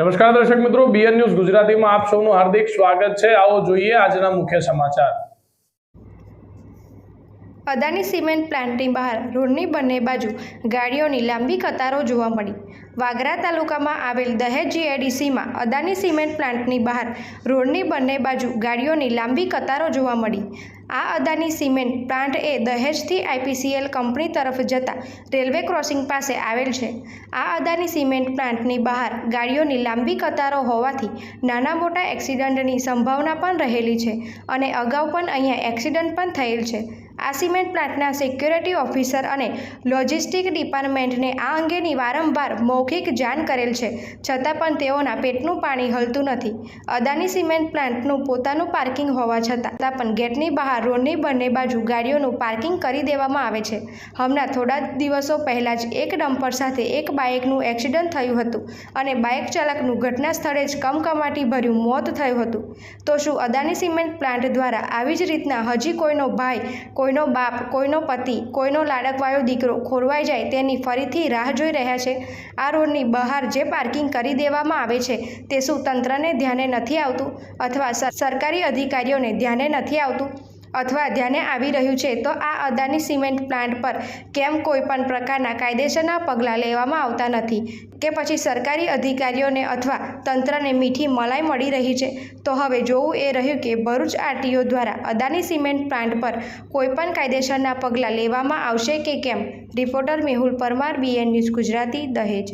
નમસ્કાર દર્શક મિત્રો બીએન ન્યૂઝ ગુજરાતીમાં આપ સૌનું હાર્દિક સ્વાગત છે. આવો જોઈએ આજના મુખ્ય સમાચાર. અદાની સિમેન્ટ પ્લાન્ટની બહાર રોડની બંને બાજુ ગાડીઓની લાંબી કતારો જોવા મળી. વાગરા તાલુકામાં આવેલ દહેજ જીઆઈડીસીમાં અદાની સિમેન્ટ પ્લાન્ટની બહાર રોડની બંને બાજુ ગાડીઓની લાંબી કતારો જોવા મળી. આ અદાની સિમેન્ટ પ્લાન્ટ એ દહેજથી આઈપીસીએલ કંપની તરફ જતા રેલવે ક્રોસિંગ પાસે આવેલ છે. આ અદાની સિમેન્ટ પ્લાન્ટની બહાર ગાડીઓની લાંબી કતારો હોવાથી નાના મોટા એક્સિડન્ટની સંભાવના પણ રહેલી છે અને અગાઉ પણ અહીંયા એક્સિડન્ટ પણ થયેલ છે. આ સિમેન્ટ પ્લાન્ટના સિક્યોરિટી ઓફિસર અને લોજિસ્ટિક ડિપાર્ટમેન્ટને આ અંગેની વારંવાર મૌખિક જાણ કરેલ છે, છતાં પણ તેઓના પેટનું પાણી હલતું નથી. અદાની સિમેન્ટ પ્લાન્ટનું પોતાનું પાર્કિંગ હોવા છતાં પણ ગેટની બહાર રોડની બંને બાજુ ગાડીઓનું પાર્કિંગ કરી દેવામાં આવે છે. હમણાં થોડા દિવસો પહેલાં જ એક ડમ્પર સાથે એક બાઇકનું એક્સિડન્ટ થયું હતું અને બાઇક ચાલકનું ઘટના સ્થળે જ કમકમાટી ભર્યું મોત થયું હતું. તો શું અદાની સિમેન્ટ પ્લાન્ટ દ્વારા આવી જ રીતના હજી કોઈનો ભાઈ, કોઈનો બાપ, કોઈનો પતિ, કોઈનો લાડકવાયો દીકરો ખોરવાઈ જાય તેની ફરીથી રાહ જોઈ રહ્યા છે? આ રોડની બહાર જે પાર્કિંગ કરી દેવામાં આવે છે તે શું તંત્રને ધ્યાને નથી આવતું? અથવા સર- સરકારી અધિકારીઓને ધ્યાને નથી આવતું? અથવા ધ્યાને આવી રહ્યું છે, તો આ અદાની સિમેન્ટ પ્લાન્ટ પર કેમ કોઈપણ પ્રકારના કાયદેસરના પગલાં લેવામાં આવતા નથી કે પછી સરકારી અધિકારીઓને અથવા તંત્રને મીઠી મલાઈ મળી રહી છે? તો હવે જોવું એ રહ્યું કે ભરૂચ આરટીઓ દ્વારા અદાની સિમેન્ટ પ્લાન્ટ પર કોઈપણ કાયદેસરના પગલાં લેવામાં આવશે કે કેમ? Reporter Mehul Parmar, BN news Gujarati, Dahej.